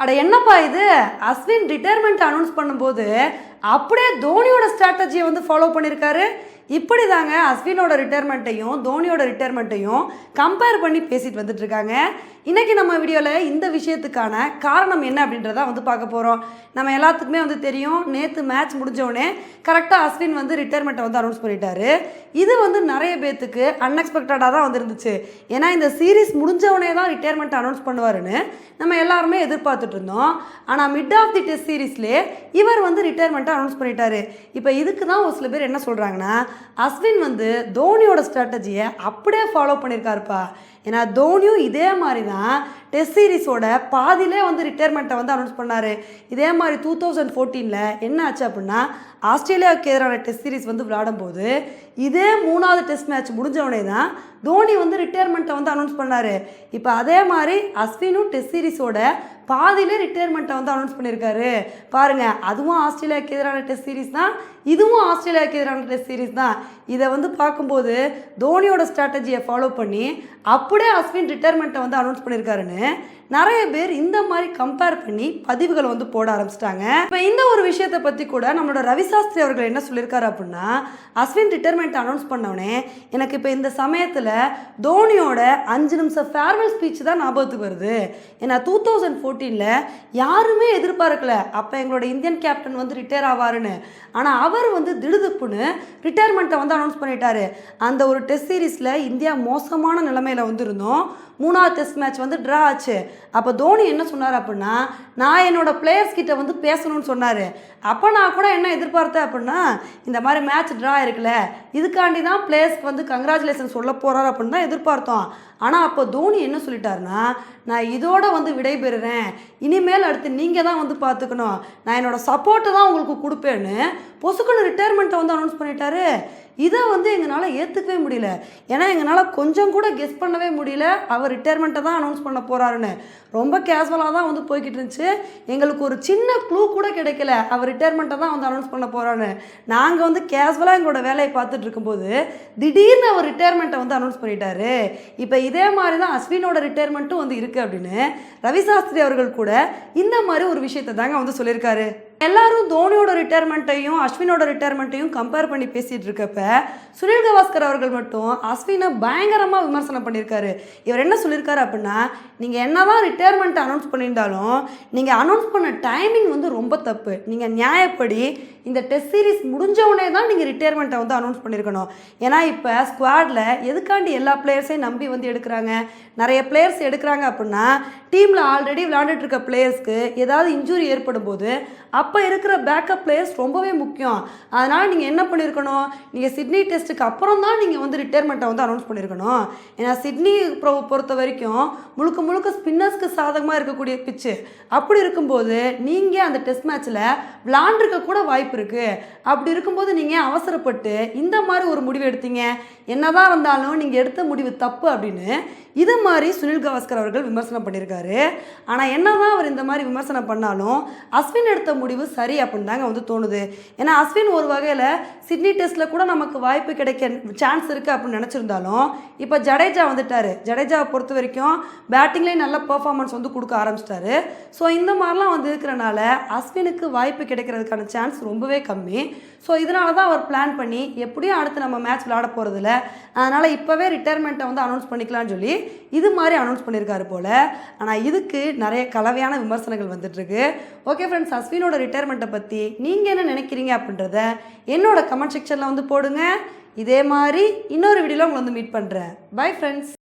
அட என்னப்பா இது? அஸ்வின் ரிட்டையர்மெண்ட் அனௌன்ஸ் பண்ணும்போது அப்படியே தோனியோட ஸ்ட்ராட்டஜியை வந்து ஃபாலோ பண்ணியிருக்காரு இப்படி தாங்க அஸ்வினோட ரிட்டையர்மெண்ட்டையும் தோனியோட ரிட்டையர்மெண்ட்டையும் கம்பேர் பண்ணி பேசிட்டு வந்துட்டு இருக்காங்க. இன்றைக்கி நம்ம வீடியோவில் இந்த விஷயத்துக்கான காரணம் என்ன அப்படின்றத வந்து பார்க்க போகிறோம் நம்ம எல்லாத்துக்குமே வந்து தெரியும். நேற்று மேட்ச் முடிஞ்சோடனே கரெக்டாக அஸ்வின் வந்து ரிட்டையர்மெண்ட்டை வந்து அனௌன்ஸ் பண்ணிட்டாரு. இது வந்து நிறைய பேர்த்துக்கு அன்எக்ஸ்பெக்டடாக தான் வந்துருந்துச்சு. ஏன்னா இந்த சீரீஸ் முடிஞ்சவுடனே தான் ரிட்டையர்மெண்ட் அனௌன்ஸ் பண்ணுவாருன்னு நம்ம எல்லாருமே எதிர்பார்த்துட்டு இருந்தோம். ஆனால் மிட் ஆஃப் தி டெஸ்ட் சீரீஸ்லேயே இவர் வந்து ரிட்டையர்மெண்ட்டை அனௌன்ஸ் பண்ணிட்டாரு. இப்போ இதுக்கு தான் ஒரு சில பேர் என்ன சொல்கிறாங்கன்னா அஸ்வின் வந்து தோனியோட ஸ்ட்ராட்டஜியை அப்படியே ஃபாலோ பண்ணியிருக்காருப்பா ஏன்னா தோனியும் இதே மாதிரி தான். டெஸ்ட் சீரிஸோட பாதியிலே வந்து ரிட்டையர்மெண்ட்டை வந்து அனௌன்ஸ் பண்ணார். இதே மாதிரி டூ தௌசண்ட் ஃபோர்டீனில் என்ன ஆச்சு அப்படின்னா ஆஸ்திரேலியாவுக்கு எதிரான டெஸ்ட் சீரிஸ் வந்து விளையாடும்போது இதே மூணாவது டெஸ்ட் மேட்ச் முடிஞ்சவனே தான் தோனி வந்து ரிட்டையர்மெண்ட்டை வந்து அனௌன்ஸ் பண்ணார். இப்போ அதே மாதிரி அஸ்வினும் டெஸ்ட் சீரிஸோட பாதியிலே ரிட்டையர்மெண்ட்டை வந்து அனௌன்ஸ் பண்ணியிருக்காரு. பாருங்கள் அதுவும் ஆஸ்திரேலியாவுக்கு எதிரான டெஸ்ட் சீரிஸ் தான் இதுவும் ஆஸ்திரேலியாவுக்கு எதிரான டெஸ்ட் சீரிஸ் தான். இதை வந்து பார்க்கும்போது தோனியோட ஸ்ட்ராட்டஜியை ஃபாலோ பண்ணி அப்படியே அஸ்வின் ரிட்டையர்மெண்ட்டை வந்து அனௌன்ஸ் பண்ணியிருக்காருன்னு நிறைய பேர் இந்த மாதிரி கம்பேர் பண்ணி பதிவுகளை வந்து போட ஆரம்பிச்சிட்டாங்க. இப்போ இந்த ஒரு விஷயத்தை பற்றி கூட நம்மளோட ரவி சாஸ்திரி அவர்கள் என்ன சொல்லியிருக்காரு அப்படின்னா அஸ்வின் ரிட்டைர்மெண்ட் அனௌன்ஸ் பண்ணவொடனே எனக்கு இப்போ இந்த சமயத்தில் தோனியோட அஞ்சு நிமிஷம் ஃபேர்வெல் ஸ்பீச் தான் ஞாபகத்துக்கு வருது. ஏன்னா டூ தௌசண்ட் ஃபோர்டீனில் யாருமே எதிர்பார்க்கல அப்போ எங்களோட இந்தியன் கேப்டன் வந்து ரிட்டையர் ஆவாருன்னு. ஆனால் அவர் வந்து திடுதுப்புன்னு ரிட்டையர்மெண்ட்டை வந்து அனௌன்ஸ் பண்ணிட்டாரு. அந்த ஒரு டெஸ்ட் சீரீஸில் இந்தியா மோசமான நிலைமையில் வந்து இருந்தோம் மூணாவது டெஸ்ட் மேட்ச் வந்து ட்ரா ஆச்சு. அப்போ தோனி என்ன சொன்னார் அப்படின்னா நான் என்னோட பிளேயர்ஸ் கிட்ட வந்து பேசணும்னு சொன்னார். அப்போ நான் கூட என்ன எதிர்பார்த்தேன் அப்படின்னா இந்த மாதிரி மேட்ச் ட்ரா இருக்குல்ல இதுக்காண்டி தான் பிளேயர்ஸ்க்கு வந்து கங்க்ராச்சுலேஷன் சொல்ல போகிறார் அப்படின்னு தான் எதிர்பார்த்தோம். ஆனால் அப்போ தோனி என்ன சொல்லிட்டாருன்னா நான் இதோட வந்து விடைபெறுறேன். இனிமேல் அடுத்து நீங்கள் தான் வந்து பார்த்துக்கணும். நான் என்னோடய சப்போர்ட்டை தான் உங்களுக்கு கொடுப்பேன்னு பொசுக்குன்னு ரிட்டையர்மெண்ட்டை வந்து அனௌன்ஸ் பண்ணிட்டாரு. இதை வந்து எங்களால் ஏற்றுக்கவே முடியல. ஏன்னா எங்களால் கொஞ்சம் கூட கெஸ் பண்ணவே முடியல. அவர் ரிட்டையர்மெண்ட்டை தான் அனௌன்ஸ் பண்ண போகிறாருன்னு ரொம்ப கேஷுவலாக தான் வந்து போய்கிட்டு இருந்துச்சு. எங்களுக்கு ஒரு சின்ன க்ளூ கூட கிடைக்கல. அவர் ரிட்டையர்மெண்ட்டை தான் வந்து அனௌன்ஸ் பண்ண போகிறான்னு நாங்கள் வந்து கேஷுவலாக எங்களோட வேலையை பார்த்துட்டு இருக்கும்போது திடீர்னு அவர் ரிட்டையர்மெண்ட்டை வந்து அனௌன்ஸ் பண்ணிட்டாரு. இப்போ இதே மாதிரி தான் அஸ்வினோட ரிட்டையர்மெண்ட்டும் வந்து இருக்குது அப்படின்னு ரவி சாஸ்திரி அவர்கள் கூட இந்த மாதிரி ஒரு விஷயத்தை தாங்க வந்து சொல்லியிருக்காரு. எல்லாரும் தோனியோட ரிட்டையர்மெண்ட்டையும் அஸ்வினோட ரிட்டையர்மெண்ட்டையும் கம்பேர் பண்ணி பேசிட்டு இருக்கப்ப சுனில் கவாஸ்கர் அவர்கள் மட்டும் அஸ்வினை பயங்கரமாக விமர்சனம் பண்ணியிருக்காரு. இவர் என்ன சொல்லியிருக்காரு அப்படின்னா நீங்கள் என்னதான் ரிட்டையர்மெண்ட் அனௌன்ஸ் பண்ணியிருந்தாலும் நீங்கள் அனௌன்ஸ் பண்ண டைமிங் வந்து ரொம்ப தப்பு. நீங்கள் நியாயப்படி இந்த டெஸ்ட் சீரிஸ் முடிஞ்சவுடனே தான் நீங்கள் ரிட்டையர்மெண்ட்டை வந்து அனௌன்ஸ் பண்ணியிருக்கணும். ஏன்னா இப்போ ஸ்குவாடில் எதுக்காண்டி எல்லா பிளேயர்ஸையும் நம்பி வந்து எடுக்கிறாங்க? நிறைய பிளேயர்ஸ் எடுக்கிறாங்க அப்படின்னா டீமில் ஆல்ரெடி விளையாண்டுட்டு இருக்க பிளேயர்ஸ்க்கு ஏதாவது இன்ஜுரி ஏற்படும் போது அப்போ இருக்கிற பேக்கப் பிளேயர்ஸ் ரொம்பவே முக்கியம். அதனால் நீங்கள் என்ன பண்ணியிருக்கணும் நீங்கள் சிட்னி டெஸ்ட்டுக்கு அப்புறம் தான் நீங்கள் வந்து ரிட்டையர்மெண்ட்டை வந்து அனௌன்ஸ் பண்ணியிருக்கணும் ஏன்னா சிட்னி ப்ரோ பொறுத்த வரைக்கும் முழுக்க முழுக்க ஸ்பின்னர்ஸ்க்கு சாதகமாக இருக்கக்கூடிய பிச்சு அப்படி இருக்கும்போது நீங்கள் அந்த டெஸ்ட் மேட்ச்சில் விளாண்டுருக்க கூட வாய்ப்பு இருக்குது அப்படி இருக்கும்போது நீங்கள் அவசரப்பட்டு இந்த மாதிரி ஒரு முடிவு எடுத்தீங்க? என்னதான் இருந்தாலும் நீங்கள் எடுத்த முடிவு தப்பு அப்படின்னு இது மாதிரி சுனில் கவாஸ்கர் அவர்கள் விமர்சனம் பண்ணியிருக்காரு ஆனால் என்னதான் அவர் இந்த மாதிரி விமர்சனம் பண்ணாலும் அஸ்வின் எடுத்த முடிவு சரி அப்படின்னு தாங்க வந்து தோணுது. ஏன்னா அஸ்வின் ஒரு வகையில் சிட்னி டெஸ்ட்டில் கூட நமக்கு வாய்ப்பு கிடைக்க சான்ஸ் இருக்குது அப்படின்னு நினச்சிருந்தாலும் இப்போ ஜடேஜா வந்துட்டார். ஜடேஜாவை பொறுத்த வரைக்கும் பேட்டிங்லேயும் நல்ல பெர்ஃபார்மன்ஸ் வந்து கொடுக்க ஆரம்பிச்சிட்டாரு. ஸோ இந்த மாதிரிலாம் வந்து இருக்கிறனால அஸ்வினுக்கு வாய்ப்பு கிடைக்கிறதுக்கான சான்ஸ் ரொம்பவே கம்மி. ஸோ இதனால தான் அவர் பிளான் பண்ணி எப்படியும் அடுத்து நம்ம மேட்ச் விளையாட போகிறதில்ல அதனால் இப்போவே ரிட்டையர்மெண்ட்டை வந்து அனௌன்ஸ் பண்ணிக்கலாம்னு சொல்லி இது மாதிரி அனௌன்ஸ் பண்ணியிருக்காரு போல். ஆனால் இதுக்கு நிறைய கலவையான விமர்சனங்கள் வந்துட்டுருக்கு ஓகே ஃப்ரெண்ட்ஸ் அஸ்வினோட ரிட்டையர்மெண்ட்டை பற்றி நீங்கள் என்ன நினைக்கிறீங்க அப்படின்றத என்னோட கமெண்ட் செக்ஷனில் வந்து போடுங்க. இதே மாதிரி இன்னொரு வீடியோவில் உங்களை வந்து மீட் பண்ணுறேன் பை ஃப்ரெண்ட்ஸ்